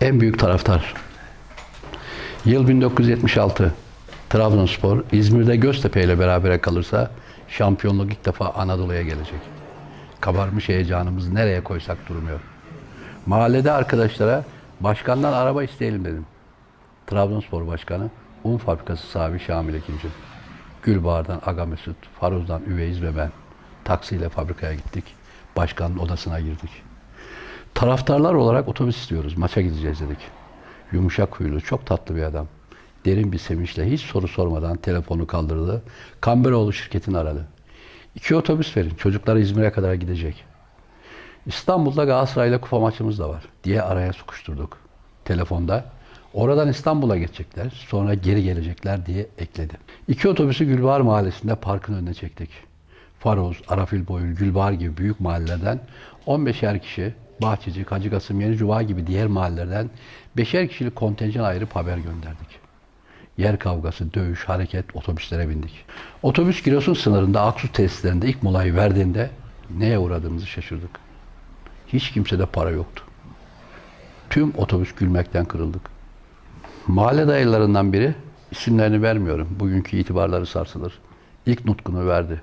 En büyük taraftar. Yıl 1976. Trabzonspor İzmir'de Göztepe ile berabere kalırsa şampiyonluk ilk defa Anadolu'ya gelecek. Kabarmış heyecanımız nereye koysak durmuyor. Mahallede arkadaşlara başkandan araba isteyelim dedim. Trabzonspor Başkanı un fabrikası sahibi Şamil Ekinci. Gülbahar'dan Aga Mesut, Faruz'dan Üveyiz ve ben taksiyle fabrikaya gittik. Başkanın odasına girdik. Taraftarlar olarak otobüs istiyoruz. Maça gideceğiz dedik. Yumuşak huylu, çok tatlı bir adam. Derin bir sevinçle hiç soru sormadan telefonu kaldırdı. Kamberoğlu şirketini aradı. İki otobüs verin. Çocuklar İzmir'e kadar gidecek. İstanbul'da Galatasaray'la kupa maçımız da var diye araya sokuşturduk. Telefonda oradan İstanbul'a geçecekler sonra geri gelecekler diye ekledi. İki otobüsü Gülbahar Mahallesi'nde parkın önüne çektik. Faroz, Arafil Boyun, Gülbahar gibi büyük mahallelerden 15'er kişi, Bahçeci, Hacı Kasım, Yeni Cuva gibi diğer mahallelerden 5'er kişilik kontenjan ayırıp haber gönderdik. Yer kavgası, dövüş, hareket, otobüslere bindik. Otobüs Giresun sınırında Aksu tesislerinde ilk molayı verdiğinde neye uğradığımızı şaşırdık. Hiç kimsede para yoktu. Tüm otobüs gülmekten kırıldık. Mahalle dayılarından biri, isimlerini vermiyorum, bugünkü itibarları sarsılır. İlk nutkunu verdi.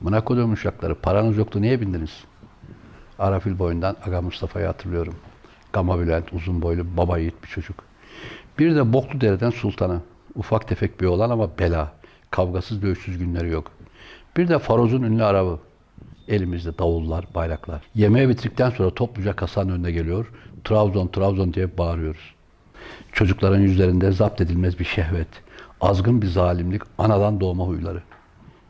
Buna koduğum uşakları, paranız yoktu, niye bindiniz? Arafil boyundan Aga Mustafa'yı hatırlıyorum. Gama Bülent, uzun boylu, baba yiğit bir çocuk. Bir de Boklu Dere'den Sultan'ı. Ufak tefek bir oğlan ama bela. Kavgasız dövüşsüz günleri yok. Bir de Faroz'un ünlü arabı. Elimizde davullar, bayraklar. Yemeği bitirdikten sonra topluca kasanın önüne geliyor. Trabzon, Trabzon diye bağırıyoruz. Çocukların yüzlerinde zapt edilmez bir şehvet. Azgın bir zalimlik, anadan doğma huyları.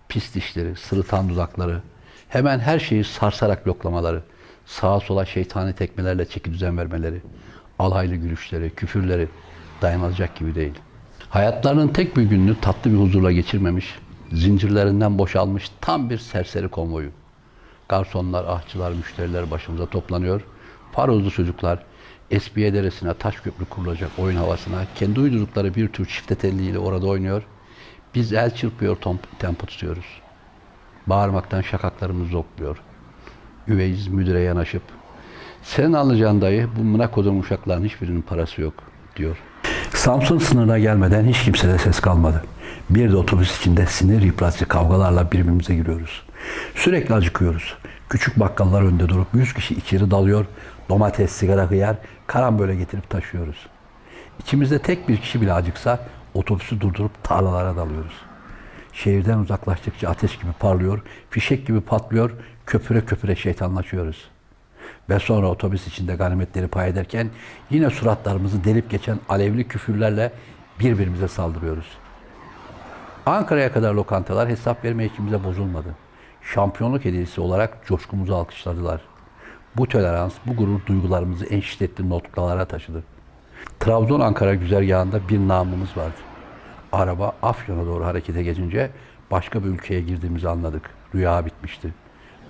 Pis dişleri, sırıtan dudakları. Hemen her şeyi sarsarak yoklamaları. Sağa sola şeytani tekmelerle çeki düzen vermeleri. Alaylı gülüşleri, küfürleri dayanılacak gibi değil. Hayatlarının tek bir gününü tatlı bir huzurla geçirmemiş, zincirlerinden boşalmış tam bir serseri konvoyu. Garsonlar, ahçılar, müşteriler başımıza toplanıyor. Farozlu çocuklar Esbiye Deresi'ne taş köprü kurulacak oyun havasına kendi uydurdukları bir tür çifte telliyle orada oynuyor. Biz el çırpıyor, tempo tutuyoruz. Bağırmaktan şakaklarımız zopluyor. Üveyiz müdüre yanaşıp senin anlayacağın dayı bu mına kodum uşakların hiçbirinin parası yok diyor. Samsun sınırına gelmeden hiç kimsede ses kalmadı. Bir de otobüs içinde sinir yıpratıcı kavgalarla birbirimize giriyoruz. Sürekli acıkıyoruz. Küçük bakkallar önde durup yüz kişi içeri dalıyor. Domates, sigara, hıyar karambole getirip taşıyoruz. İçimizde tek bir kişi bile acıksa otobüsü durdurup tarlalara dalıyoruz. Şehirden uzaklaştıkça ateş gibi parlıyor, fişek gibi patlıyor, köpüre köpüre şeytanlaşıyoruz. Ve sonra otobüs içinde ganimetleri pay ederken yine suratlarımızı delip geçen alevli küfürlerle birbirimize saldırıyoruz. Ankara'ya kadar lokantalar hesap verme içimize bozulmadı. Şampiyonluk hediyesi olarak coşkumuzu alkışladılar. Bu tolerans, bu gurur duygularımızı en şiddetli noktalara taşıdı. Trabzon-Ankara güzergahında bir namımız vardı. Araba Afyon'a doğru harekete geçince başka bir ülkeye girdiğimizi anladık. Rüya bitmişti.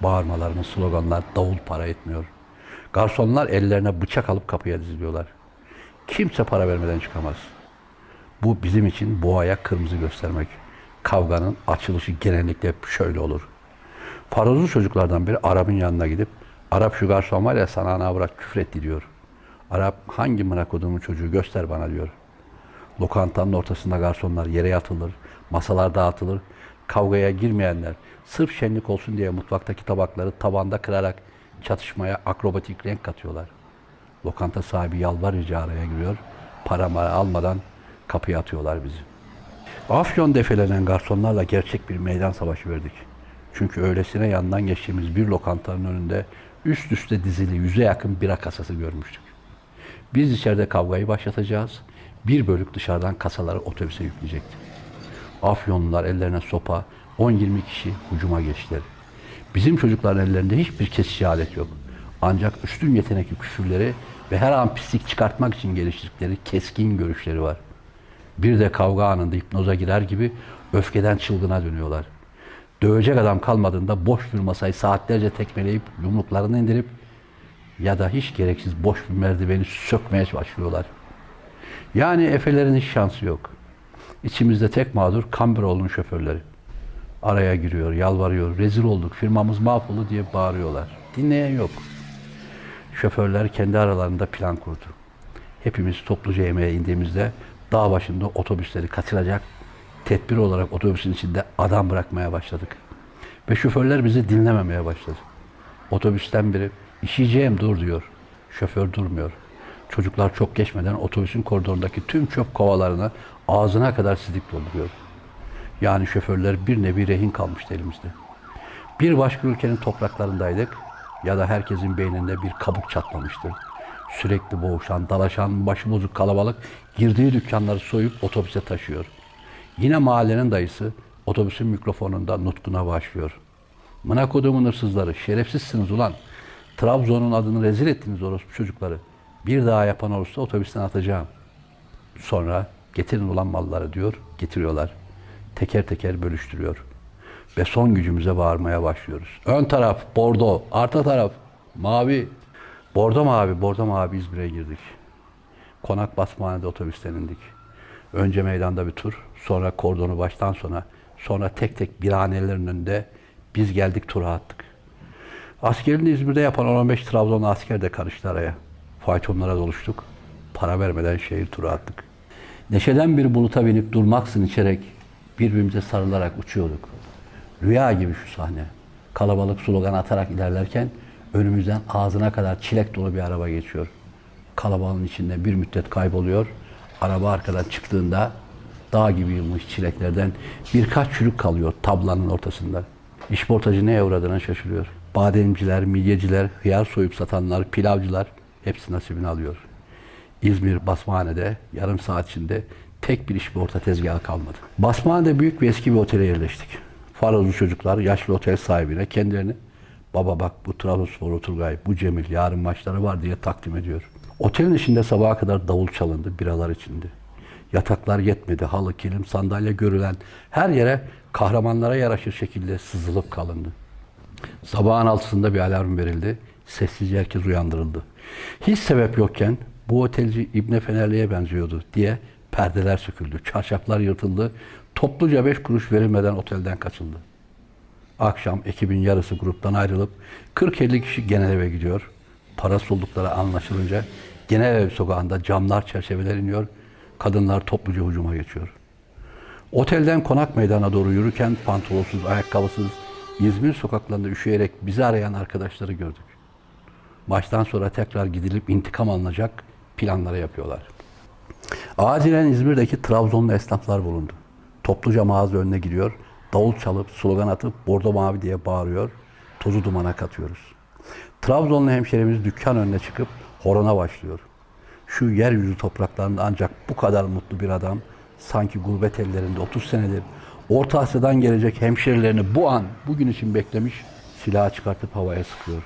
Bağırmalarımız, sloganlar davul para etmiyor. Garsonlar ellerine bıçak alıp kapıya diziliyorlar. Kimse para vermeden çıkamaz. Bu bizim için boğaya kırmızı göstermek. Kavganın açılışı genellikle şöyle olur. Parozlu çocuklardan biri Arap'ın yanına gidip Arap şu garson var ya sana ana bırak küfretti diyor. Arap hangi mına koduğumun çocuğu göster bana diyor. Lokantanın ortasında garsonlar yere yatılır, masalar dağıtılır. Kavgaya girmeyenler sırf şenlik olsun diye mutfaktaki tabakları tavanda kırarak çatışmaya akrobatik renk katıyorlar. Lokanta sahibi yalvarıcı araya giriyor. Para mara almadan kapıya atıyorlar bizi. Afyon defelenen garsonlarla gerçek bir meydan savaşı verdik. Çünkü öylesine yandan geçtiğimiz bir lokantanın önünde üst üste dizili yüze yakın bira kasası görmüştük. Biz içeride kavgayı başlatacağız. Bir bölük dışarıdan kasaları otobüse yükleyecekti. Afyonlular ellerine sopa, 10-20 kişi hücuma geçtiler. Bizim çocukların ellerinde hiçbir kesici alet yok. Ancak üstün yetenekli küfürleri ve her an pislik çıkartmak için geliştirdikleri keskin görüşleri var. Bir de kavga anında hipnoza girer gibi öfkeden çılgına dönüyorlar. Dövecek adam kalmadığında boş bir masayı saatlerce tekmeleyip yumruklarını indirip ya da hiç gereksiz boş bir merdiveni sökmeye başlıyorlar. Yani Efelerin hiç şansı yok. İçimizde tek mağdur Kamberoğlu'nun şoförleri. Araya giriyor, yalvarıyor, rezil olduk, firmamız mahvoldu diye bağırıyorlar. Dinleyen yok. Şoförler kendi aralarında plan kurdu. hepimiz topluca yemeğe indiğimizde dağ başında otobüsleri kaçıracak tedbir olarak otobüsün içinde adam bırakmaya başladık. Ve şoförler bizi dinlememeye başladı. Otobüsten biri işeyeceğim dur diyor. Şoför durmuyor. Çocuklar çok geçmeden otobüsün koridorundaki tüm çöp kovalarını ağzına kadar sidik dolduruyor. Yani şoförler bir nevi rehin kalmıştı elimizde. Bir başka ülkenin topraklarındaydık ya da herkesin beyninde bir kabuk çatlamıştı. Sürekli boğuşan, dalaşan, başı bozuk kalabalık girdiği dükkanları soyup otobüse taşıyor. Yine mahallenin dayısı otobüsün mikrofonunda nutkuna başlıyor. Mına hırsızları, şerefsizsiniz ulan. Trabzon'un adını rezil ettiniz orospu çocukları. Bir daha yapan olursa otobüsten atacağım. Sonra getirin ulan malları diyor, getiriyorlar. Teker teker bölüştürüyor. Ve son gücümüze bağırmaya başlıyoruz. Ön taraf bordo, arka taraf mavi. Bordo mavi, bordo mavi İzmir'e girdik. Konak Basmane'de otobüsten indik. Önce meydanda bir tur, sonra kordonu baştan sona, sonra tek tek birhanelerin önünde biz geldik tura attık. Askerini İzmir'de yapan 15 Trabzonlu asker de karıştı araya. Faytonlara doluştuk. Para vermeden şehir turu attık. Neşeden bir buluta binip durmaksın içerek birbirimize sarılarak uçuyorduk. Rüya gibi şu sahne. Kalabalık slogan atarak ilerlerken önümüzden ağzına kadar çilek dolu bir araba geçiyor. Kalabalığın içinde bir müddet kayboluyor. Araba arkadan çıktığında dağ gibi yılmış çileklerden birkaç çürük kalıyor tablanın ortasında. İşportacı neye uğradığına şaşırıyor. Bademciler, midyeciler, hıyar soyup satanlar, pilavcılar hepsi nasibini alıyor. İzmir Basmane'de yarım saat içinde tek bir işporta tezgahı kalmadı. Basmane'de büyük ve eski bir otele yerleştik. Farozlu çocuklar yaşlı otel sahibine kendilerini baba bak bu Trabzonspor Oturgay, bu Cemil yarın maçları var diye takdim ediyor. Otelin içinde sabaha kadar davul çalındı, biralar içindi. Yataklar yetmedi, halı, kilim, sandalye görülen her yere kahramanlara yaraşır şekilde sızılıp kalındı. Sabahın altısında bir alarm verildi. Sessizce herkes uyandırıldı. Hiç sebep yokken bu otelci İbne Fenerli'ye benziyordu diye perdeler söküldü. Çarşaflar yırtıldı. Topluca beş kuruş verilmeden otelden kaçıldı. Akşam ekibin yarısı gruptan ayrılıp 40-50 kişi genel eve gidiyor. Parası oldukları anlaşılınca genel ev sokağında camlar çerçeveler iniyor. Kadınlar topluca hücuma geçiyor. Otelden konak meydana doğru yürürken pantolonsuz, ayakkabısız, İzmir sokaklarında üşüyerek bizi arayan arkadaşları gördük. Maçtan sonra tekrar gidilip intikam alınacak planları yapıyorlar. Acilen İzmir'deki Trabzonlu esnaflar bulundu. Topluca mağaza önüne giriyor, davul çalıp, slogan atıp bordo mavi diye bağırıyor, tozu dumana katıyoruz. Trabzonlu hemşerimiz dükkan önüne çıkıp horona başlıyor. Şu yeryüzü topraklarında ancak bu kadar mutlu bir adam sanki gurbet ellerinde 30 senedir Orta Asya'dan gelecek hemşerilerini bu an, bugün için beklemiş, silah çıkartıp havaya sıkıyor.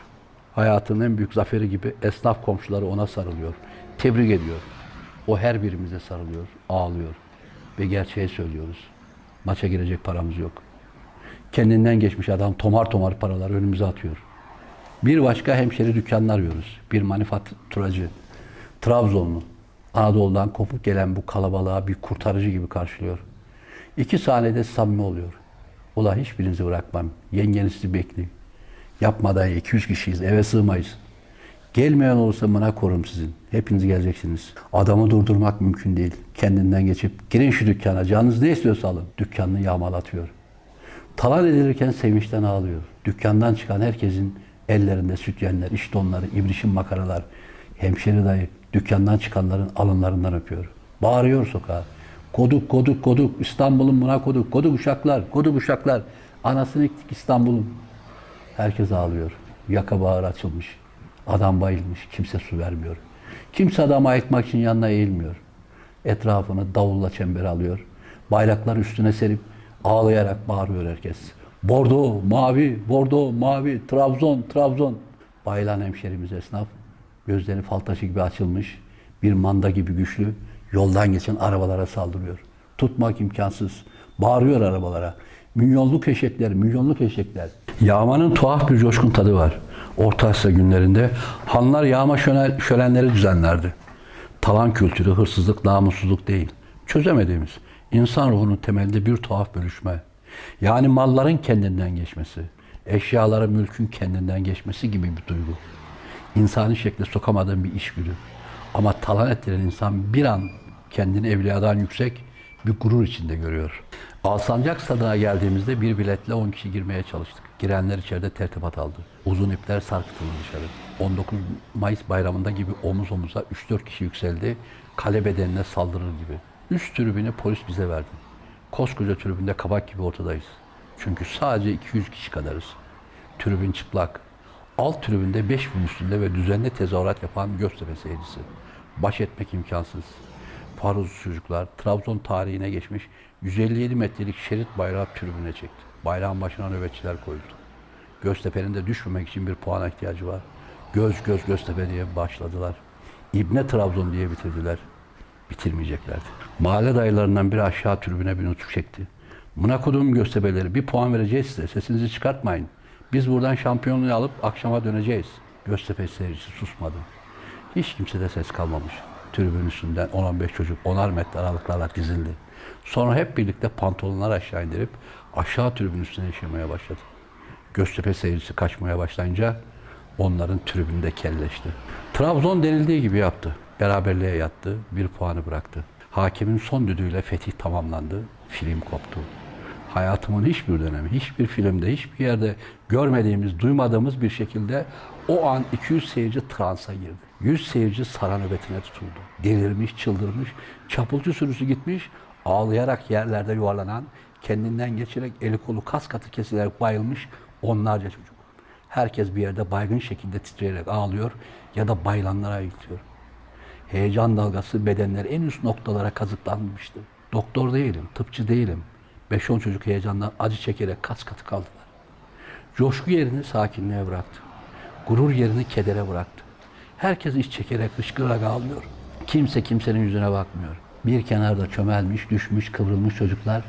Hayatının en büyük zaferi gibi esnaf komşuları ona sarılıyor. Tebrik ediyor. O her birimize sarılıyor, ağlıyor. Ve gerçeği söylüyoruz. Maça girecek paramız yok. Kendinden geçmiş adam tomar tomar paralar önümüze atıyor. Bir başka hemşeri dükkanını arıyoruz. Bir manifaturacı, Trabzonlu. Anadolu'dan kopuk gelen bu kalabalığa bir kurtarıcı gibi karşılıyor. İki saniyede samimi oluyor. Ula hiçbirinizi bırakmam. Yengeniz sizi. Yapma dayı 200 kişiyiz eve sığmayız. Gelmeyen olursa mına korum sizin. Hepiniz geleceksiniz. Adamı durdurmak mümkün değil. Kendinden geçip girin şu dükkana canınız ne istiyorsa alın. Dükkanını yağmalatıyor. Talan edilirken sevinçten ağlıyor. Dükkandan çıkan herkesin ellerinde sütyenler, iş donları, ibrişim makaralar. Hemşeri dayı dükkandan çıkanların alınlarından öpüyor. Bağırıyor sokağa. Koduk, koduk, koduk. İstanbul'un buna koduk. Koduk uşaklar, koduk uşaklar. Anasını İstanbul'un. Herkes ağlıyor. Yaka bağır açılmış. Adam bayılmış. Kimse su vermiyor. Kimse adamı ayıkmak için yanına eğilmiyor. Etrafını davulla çember alıyor. Bayraklar üstüne serip ağlayarak bağırıyor herkes. Bordo, mavi, bordo, mavi, Trabzon, Trabzon. Bayılan hemşerimiz esnaf. Gözleri fal taşı gibi açılmış. Bir manda gibi güçlü. Yoldan geçen arabalara saldırıyor. Tutmak imkansız. Bağırıyor arabalara. Milyonluk eşekler, milyonluk eşekler. Yağmanın tuhaf bir coşkun tadı var. Orta Asya günlerinde hanlar yağma şölen, şölenleri düzenlerdi. Talan kültürü, hırsızlık, namussuzluk değil. Çözemediğimiz, insan ruhunun temelinde bir tuhaf bölüşme. Yani malların kendinden geçmesi, eşyaların mülkün kendinden geçmesi gibi bir duygu. İnsani şekle sokamadığın bir işgüdü. Ama talan ettiren insan bir an kendini evliyadan yüksek bir gurur içinde görüyor. Alsancak stadına geldiğimizde bir biletle 10 kişi girmeye çalıştık. Girenler içeride tertibat aldı. Uzun ipler sarkıtıldı dışarı. 19 Mayıs bayramında gibi omuz omuza 3-4 kişi yükseldi. Kale bedenine saldırır gibi. Üst tribünü polis bize verdi. Koskoca tribünde kabak gibi ortadayız. Çünkü sadece 200 kişi kadarız. Tribün çıplak. Alt tribünde 5000 üstünde ve düzenli tezahürat yapan Göztepe seyircisi. Baş etmek imkansız. Faruz çocuklar Trabzon tarihine geçmiş 157 metrelik şerit bayrağı tribüne çekti. Bayrağın başına nöbetçiler koyuldu. Göztepe'nin de düşmemek için bir puana ihtiyacı var. Göz göz Göztepe diye başladılar. İbne Trabzon diye bitirdiler. Bitirmeyeceklerdi. Mahalle dayılarından biri aşağı tribüne bir nutuk çekti. Buna koduğum Göztepe'leri bir puan vereceğiz size. Sesinizi çıkartmayın. Biz buradan şampiyonluğu alıp akşama döneceğiz. Göztepe seyircisi susmadı. Hiç kimsede ses kalmamış. Tribün üstünden 10-15 çocuk 10'ar metre aralıklarla dizildi. Sonra hep birlikte pantolonlar aşağı indirip aşağı tribün üstüne işemeye başladı. Göztepe seyircisi kaçmaya başlayınca onların tribünde kelleşti. Trabzon denildiği gibi yaptı. Beraberliğe yattı, bir puanı bıraktı. Hakemin son düdüğüyle fetih tamamlandı, film koptu. Hayatımın hiçbir dönemi, hiçbir filmde, hiçbir yerde görmediğimiz, duymadığımız bir şekilde o an 200 seyirci transa girdi. 100 seyirci sara nöbetine tutuldu. Delirmiş, çıldırmış, çapulcu sürüsü gitmiş, ağlayarak yerlerde yuvarlanan, kendinden geçerek eli kolu kas katı kesilerek bayılmış onlarca çocuk. Herkes bir yerde baygın şekilde titreyerek ağlıyor ya da bayılanlara ayıltıyor. Heyecan dalgası bedenler en üst noktalara kazıklanmıştı. Doktor değilim, tıpçı değilim. 5-10 çocuk heyecandan acı çekerek kas katı kaldılar. Coşku yerini sakinliğe bıraktı. Gurur yerini kedere bıraktı. Herkes iç çekerek hışkırarak ağlıyor. Kimse kimsenin yüzüne bakmıyor. Bir kenarda çömelmiş, düşmüş, kıvrılmış çocuklar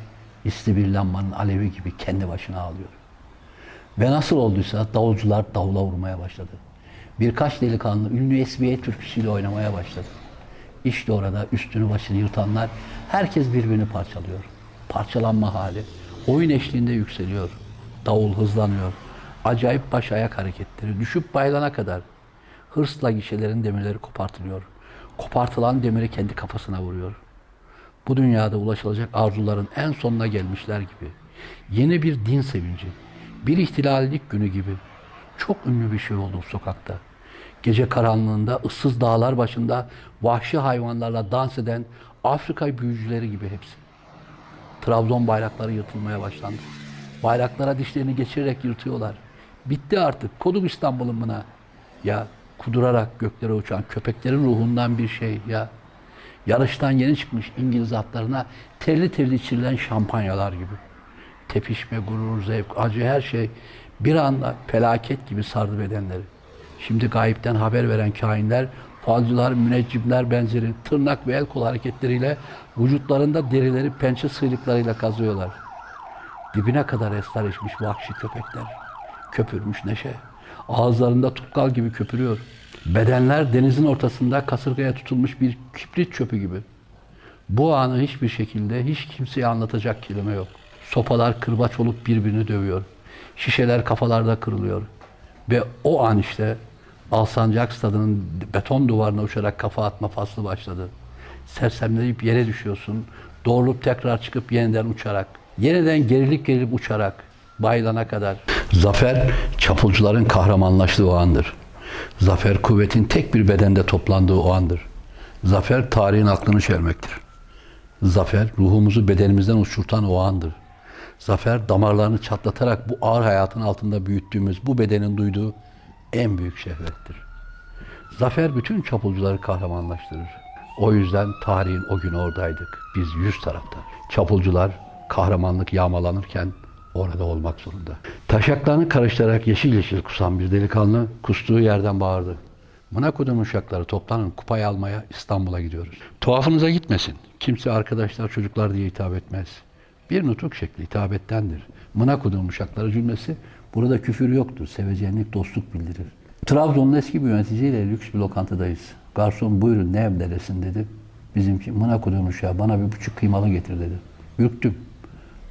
isli bir lambanın alevi gibi kendi başına ağlıyor. Ve nasıl olduysa davulcular davula vurmaya başladı. Birkaç delikanlı ünlü esbiye türküsüyle oynamaya başladı. İşte orada üstünü başını yırtanlar herkes birbirini parçalıyor. Parçalanma hali. Oyun eşliğinde yükseliyor. Davul hızlanıyor. Acayip baş ayak hareketleri düşüp bayılana kadar. Hırsla gişelerin demirleri kopartılıyor. Kopartılan demiri kendi kafasına vuruyor. Bu dünyada ulaşılacak arzuların en sonuna gelmişler gibi. Yeni bir din sevinci. Bir ihtilallik günü gibi. Çok ünlü bir şey oldu sokakta. Gece karanlığında ıssız dağlar başında vahşi hayvanlarla dans eden Afrika büyücüleri gibi hepsi. Trabzon bayrakları yırtılmaya başlandı. Bayraklara dişlerini geçirerek yırtıyorlar. Bitti artık. Kodum İstanbul'un buna. Ya kudurarak göklere uçan köpeklerin ruhundan bir şey ya. Yarıştan yeni çıkmış İngiliz atlarına terli terli içirilen şampanyalar gibi. Tepişme, gurur, zevk, acı her şey bir anda felaket gibi sardı bedenleri. Şimdi gayipten haber veren kainler, falcılar, müneccimler benzeri tırnak ve el kol hareketleriyle vücutlarında derileri pençe sıyrıklarıyla kazıyorlar. Dibine kadar esrar içmiş vahşi köpekler. Köpürmüş neşe. Ağızlarında tutkal gibi köpürüyor. Bedenler denizin ortasında kasırgaya tutulmuş bir kibrit çöpü gibi. Bu anı hiçbir şekilde hiç kimseye anlatacak kelime yok. Sopalar kırbaç olup birbirini dövüyor. Şişeler kafalarda kırılıyor. Ve o an işte Alsancak stadının beton duvarına uçarak kafa atma faslı başladı. Sersemleyip yere düşüyorsun. Doğrulup tekrar çıkıp yeniden uçarak. Yeniden gerilip gerilip uçarak. Bayılana kadar. Zafer, çapulcuların kahramanlaştığı andır. Zafer, kuvvetin tek bir bedende toplandığı o andır. Zafer, tarihin aklını çelmektir. Zafer, ruhumuzu bedenimizden uçurtan o andır. Zafer, damarlarını çatlatarak bu ağır hayatın altında büyüttüğümüz bu bedenin duyduğu en büyük şehvettir. Zafer bütün çapulcuları kahramanlaştırır. O yüzden tarihin o gün oradaydık. Biz yüz tarafta. Çapulcular kahramanlık yağmalanırken orada olmak zorunda. Taşaklarını karıştırarak yeşil yeşil kusan bir delikanlı kustuğu yerden bağırdı. Buna kodum uşakları toplanın kupayı almaya İstanbul'a gidiyoruz. Tuhafınıza gitmesin. Kimse arkadaşlar çocuklar diye hitap etmez. Bir nutuk şekli hitabettendir. Mına kodum uşakları cümlesi burada küfür yoktur. Sevecenlik, dostluk bildirir. Trabzon'un eski bir yöneticiyle lüks bir lokantadayız. Garson buyurun ne emredesin dedi. Bizimki mına kodum uşağı bana bir buçuk kıymalı getir dedi. Ürktüm.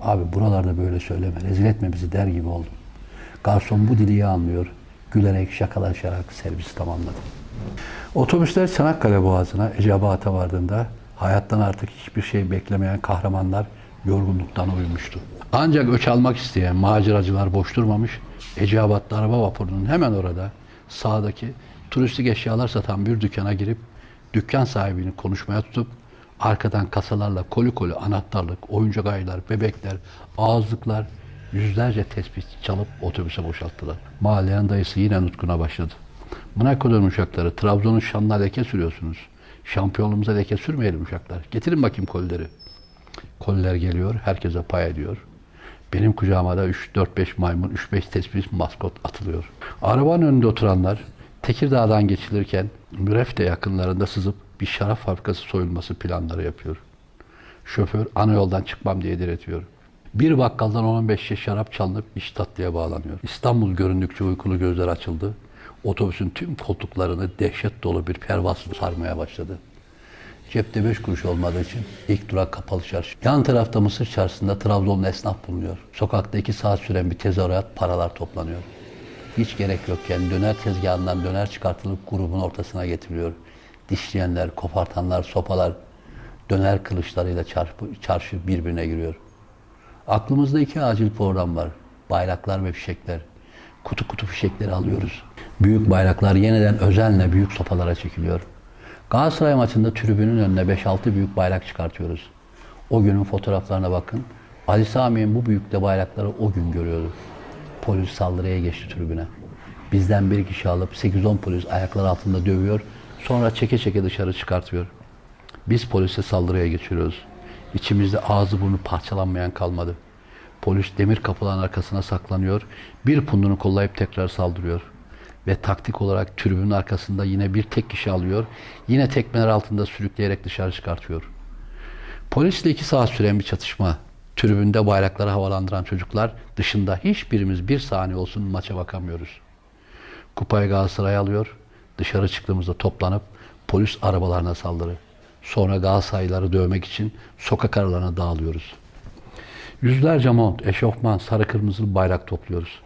Abi buralarda böyle söyleme, rezil etme bizi der gibi oldum. Garson bu dili iyi anlıyor. Gülerek, şakalaşarak servisi tamamladı. Otobüsler Çanakkale Boğazı'na Eceabat'a vardığında hayattan artık hiçbir şey beklemeyen kahramanlar yorgunluktan uyumuştu. Ancak öç almak isteyen maceracılar boş durmamış. Eceabat'ta araba vapurunun hemen orada sağdaki turistik eşyalar satan bir dükkana girip dükkan sahibini konuşmaya tutup arkadan kasalarla koli koli anahtarlık, oyuncak ayılar, bebekler, ağızlıklar, yüzlerce tespih çalıp otobüse boşalttılar. Mahallenin dayısı yine nutkuna başladı. Monaco'dan uçakları, Trabzon'un şanına leke sürüyorsunuz. Şampiyonluğumuza leke sürmeyelim uçaklar. Getirin bakayım kolileri. Koliler geliyor, herkese pay ediyor. Benim kucağıma da 3-4-5 maymun, 3-5 tespih maskot atılıyor. Arabanın önünde oturanlar Tekirdağ'dan geçilirken Mürefte yakınlarında sızıp bir şarap fabrikası soyulması planları yapıyor. Şoför ana yoldan çıkmam diye diretiyor. Bir bakkaldan 10-15 şişe şarap çalınıp iş tatlıya bağlanıyor. İstanbul göründükçe uykulu gözler açıldı. Otobüsün tüm koltuklarını dehşet dolu bir pervaz sarmaya başladı. Cepte beş kuruş olmadığı için ilk durak kapalı çarşı. Yan tarafta Mısır çarşısında Trabzonlu esnaf bulunuyor. Sokakta iki saat süren bir tezahürat paralar toplanıyor. Hiç gerek yokken döner tezgahından döner çıkartılıp grubun ortasına getiriliyor. Dişleyenler, kopartanlar, sopalar, döner kılıçlarıyla çarpı, çarşı birbirine giriyor. Aklımızda iki acil program var. Bayraklar ve fişekler. Kutu kutu fişekleri alıyoruz. Büyük bayraklar yeniden özenle büyük sopalara çekiliyor. Galatasaray maçında tribünün önüne 5-6 büyük bayrak çıkartıyoruz. O günün fotoğraflarına bakın. Ali Sami'nin bu büyükte bayrakları o gün görüyordu. Polis saldırıya geçti tribüne. Bizden bir kişi alıp 8-10 polis ayaklar altında dövüyor. Sonra çeke çeke dışarı çıkartıyor. Biz polise saldırıya geçiyoruz. İçimizde ağzı burnu parçalanmayan kalmadı. Polis demir kapıların arkasına saklanıyor. Bir pundunu kollayıp tekrar saldırıyor. Ve taktik olarak tribünün arkasında yine bir tek kişi alıyor. Yine tekmeler altında sürükleyerek dışarı çıkartıyor. Polisle iki saat süren bir çatışma. Tribünde bayrakları havalandıran çocuklar dışında hiçbirimiz bir saniye olsun maça bakamıyoruz. Kupayı Galatasaray alıyor. Dışarı çıktığımızda toplanıp polis arabalarına saldırı. Sonra Galatasaraylıları dövmek için sokak aralarına dağılıyoruz. Yüzlerce mont, eşofman, sarı kırmızı bayrak topluyoruz.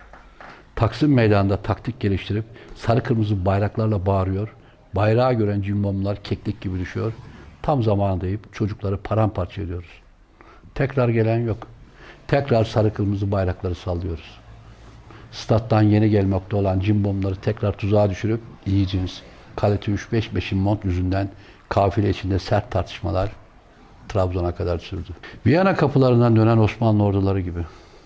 Taksim meydanında taktik geliştirip sarı kırmızı bayraklarla bağırıyor. Bayrağı gören cimbomlar keklik gibi düşüyor. Tam zamanı deyip çocukları paramparça ediyoruz. Tekrar gelen yok. Tekrar sarı kırmızı bayrakları sallıyoruz. Stat'tan yeni gelmekte olan cimbomları tekrar tuzağa düşürüp iyi cins, kalite 3-5 beşin mont yüzünden kafile içinde sert tartışmalar Trabzon'a kadar sürdü. Viyana kapılarından dönen Osmanlı orduları gibi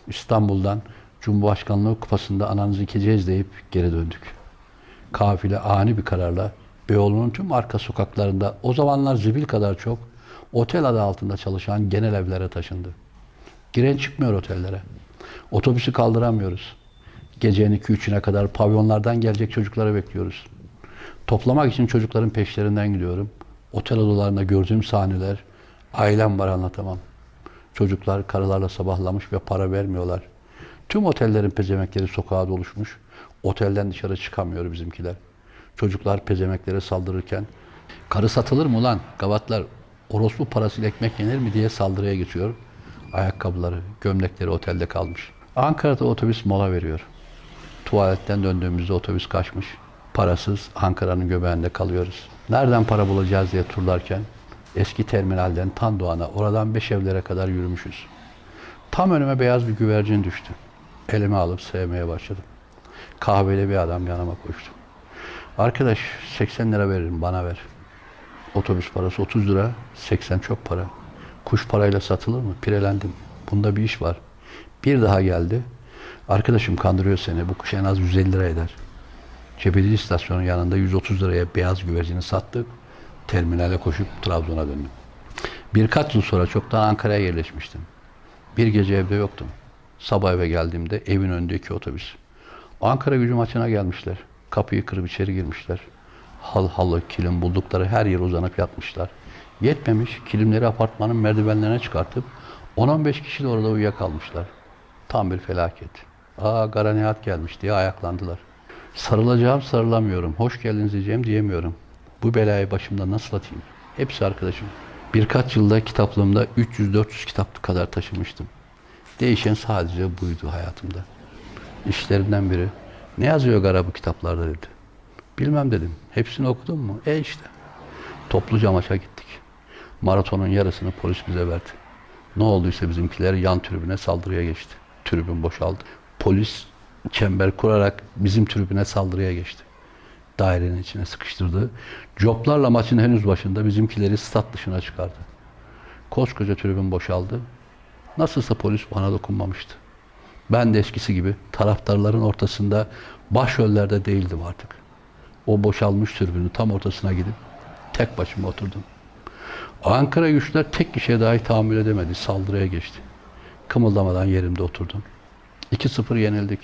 İstanbul'dan Cumhurbaşkanlığı kupasında ananızı ikeceğiz deyip geri döndük. Kafile ani bir kararla Beyoğlu'nun tüm arka sokaklarında o zamanlar zibil kadar çok otel adı altında çalışan genel evlere taşındı. Giren çıkmıyor otellere. Otobüsü kaldıramıyoruz. Gecenin 2-3'üne kadar pavyonlardan gelecek çocukları bekliyoruz. Toplamak için çocukların peşlerinden gidiyorum. Otel odalarında gördüğüm sahneler, ailem var anlatamam. Çocuklar karılarla sabahlamış ve para vermiyorlar. Tüm otellerin pezemekleri sokağa doluşmuş. Otelden dışarı çıkamıyor bizimkiler. Çocuklar pezemeklere saldırırken karı satılır mı lan gavatlar orospu parasıyla ekmek yenir mi diye saldırıya geçiyor. Ayakkabıları, gömlekleri otelde kalmış. Ankara'da otobüs mola veriyor. Tuvaletten döndüğümüzde otobüs kaçmış. Parasız Ankara'nın göbeğinde kalıyoruz. Nereden para bulacağız diye turlarken eski terminalden Tandoğan'a oradan beş evlere kadar yürümüşüz. Tam önüme beyaz bir güvercin düştü. Elime alıp sevmeye başladım. Kahveli bir adam yanıma koştu. Arkadaş 80 lira veririm bana ver. Otobüs parası 30 lira, 80 çok para. Kuş parayla satılır mı? Pirelendim. Bunda bir iş var. Bir daha geldi. Arkadaşım kandırıyor seni. Bu kuş en az 150 lira eder. Cebeli istasyonun yanında 130 liraya beyaz güvercini sattık. Terminale koşup Trabzon'a döndüm. Birkaç yıl sonra çoktan Ankara'ya yerleşmiştim. Bir gece evde yoktum. Sabah eve geldiğimde evin önündeki otobüs. Ankara gücü maçına gelmişler. Kapıyı kırıp içeri girmişler. Hal halı, kilim buldukları her yere uzanıp yatmışlar. Yetmemiş, kilimleri apartmanın merdivenlerine çıkartıp 10-15 kişi de orada uyuyakalmışlar. Tam bir felaket. Aa Garanihat gelmiş diye ayaklandılar. Sarılacağım sarılamıyorum. Hoş geldiniz diyeceğim diyemiyorum. Bu belayı başımda nasıl atayım? Hepsi arkadaşım. Birkaç yılda kitaplığımda 300-400 kitap kadar taşımıştım. Değişen sadece buydu hayatımda. İşlerinden biri. Ne yazıyor Gara bu kitaplarda dedi. Bilmem dedim. Hepsini okudun mu? E işte. Topluca maça gittik. Maratonun yarısını polis bize verdi. Ne olduysa bizimkiler yan tribüne saldırıya geçti. Tribün boşaldı. Polis çember kurarak bizim tribüne saldırıya geçti. Dairenin içine sıkıştırdı. Coplarla maçın henüz başında bizimkileri stat dışına çıkardı. Koskoca tribün boşaldı. Nasılsa polis bana dokunmamıştı. Ben de eskisi gibi taraftarların ortasında başrollerde değildim artık. O boşalmış tribünün tam ortasına gidip tek başıma oturdum. Ankara güçler tek kişiye dahi tahammül edemedi. Saldırıya geçti. Kımıldamadan yerimde oturdum. 2-0 yenildik.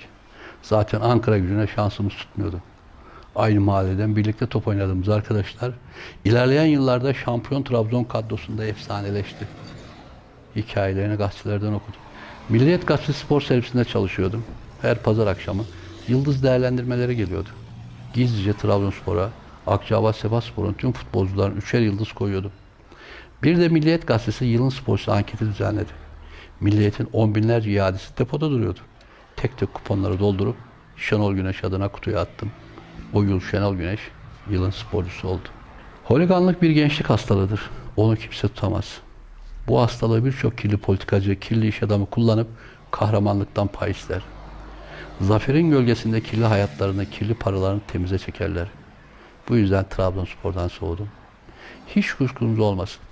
Zaten Ankara gücüne şansımız tutmuyordu. Aynı mahalleden birlikte top oynadığımız arkadaşlar ilerleyen yıllarda şampiyon Trabzon kadrosunda efsaneleşti. Hikayelerini gazetelerden okudum. Milliyet Gazetesi spor servisinde çalışıyordum. Her pazar akşamı yıldız değerlendirmeleri geliyordu. Gizlice Trabzonspor'a, Akçaabat Sepaspor'un tüm futbolcuların üçer yıldız koyuyordum. Bir de Milliyet Gazetesi yılın sporcusu anketi düzenledi. Milliyet'in on binlerce iadesi depoda duruyordu. Tek tek kuponları doldurup Şenol Güneş adına kutuya attım. O yıl Şenol Güneş yılın sporcusu oldu. Holiganlık bir gençlik hastalığıdır. Onu kimse tutamaz. Bu hastalığı birçok kirli politikacı, kirli iş adamı kullanıp kahramanlıktan pay ister. Zaferin gölgesinde kirli hayatlarını, kirli paralarını temize çekerler. Bu yüzden Trabzonspor'dan soğudum. Hiç kuşkunuz olmasın.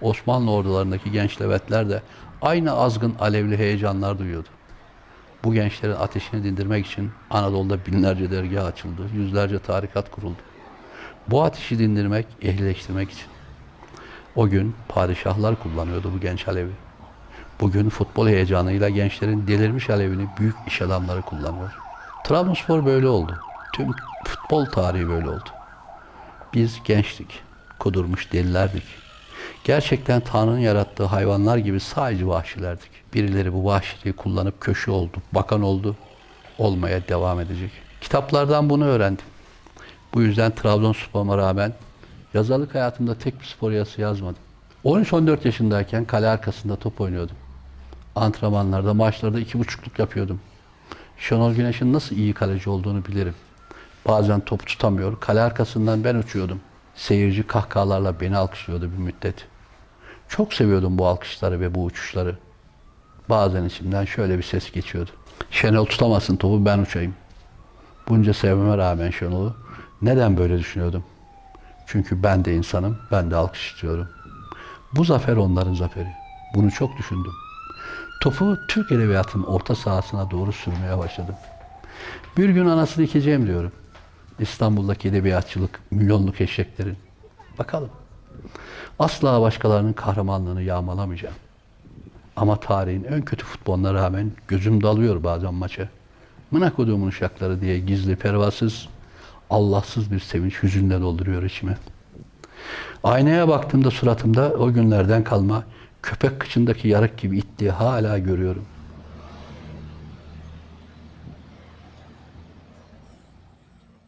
Osmanlı ordularındaki genç levetler de aynı azgın alevli heyecanlar duyuyordu. Bu gençlerin ateşini dindirmek için Anadolu'da binlerce dergah açıldı, yüzlerce tarikat kuruldu. Bu ateşi dindirmek, ehlileştirmek için. O gün padişahlar kullanıyordu bu genç alevi. Bugün futbol heyecanıyla gençlerin delirmiş alevini büyük iş adamları kullanıyor. Trabzonspor böyle oldu. Tüm futbol tarihi böyle oldu. Biz gençtik, kudurmuş delilerdik. Gerçekten Tanrı'nın yarattığı hayvanlar gibi sadece vahşilerdik. Birileri bu vahşiliği kullanıp köşe oldu, bakan oldu, olmaya devam edecek. Kitaplardan bunu öğrendim. Bu yüzden Trabzonspor'a rağmen yazarlık hayatımda tek bir spor yazısı yazmadım. 13-14 yaşındayken kale arkasında top oynuyordum. Antrenmanlarda, maçlarda iki buçukluk yapıyordum. Şenol Güneş'in nasıl iyi kaleci olduğunu bilirim. Bazen top tutamıyor, kale arkasından ben uçuyordum. Seyirci kahkahalarla beni alkışlıyordu bir müddet. Çok seviyordum bu alkışları ve bu uçuşları. Bazen içimden şöyle bir ses geçiyordu. Şenol tutamasın topu ben uçayım. Bunca sevmeme rağmen Şenol'u neden böyle düşünüyordum? Çünkü ben de insanım, ben de alkış istiyorum. Bu zafer onların zaferi. Bunu çok düşündüm. Topu Türk Edebiyatı'nın orta sahasına doğru sürmeye başladım. Bir gün anasını dikeceğim diyorum. İstanbul'daki edebiyatçılık, milyonluk eşeklerin. Bakalım. Asla başkalarının kahramanlığını yağmalamayacağım. Ama tarihin en kötü futboluna rağmen gözüm dalıyor bazen maça. Mına koduğumun uşakları diye gizli, pervasız, Allahsız bir sevinç hüzünle dolduruyor içime. Aynaya baktığımda suratımda o günlerden kalma köpek kıçındaki yarık gibi ittiği hala görüyorum.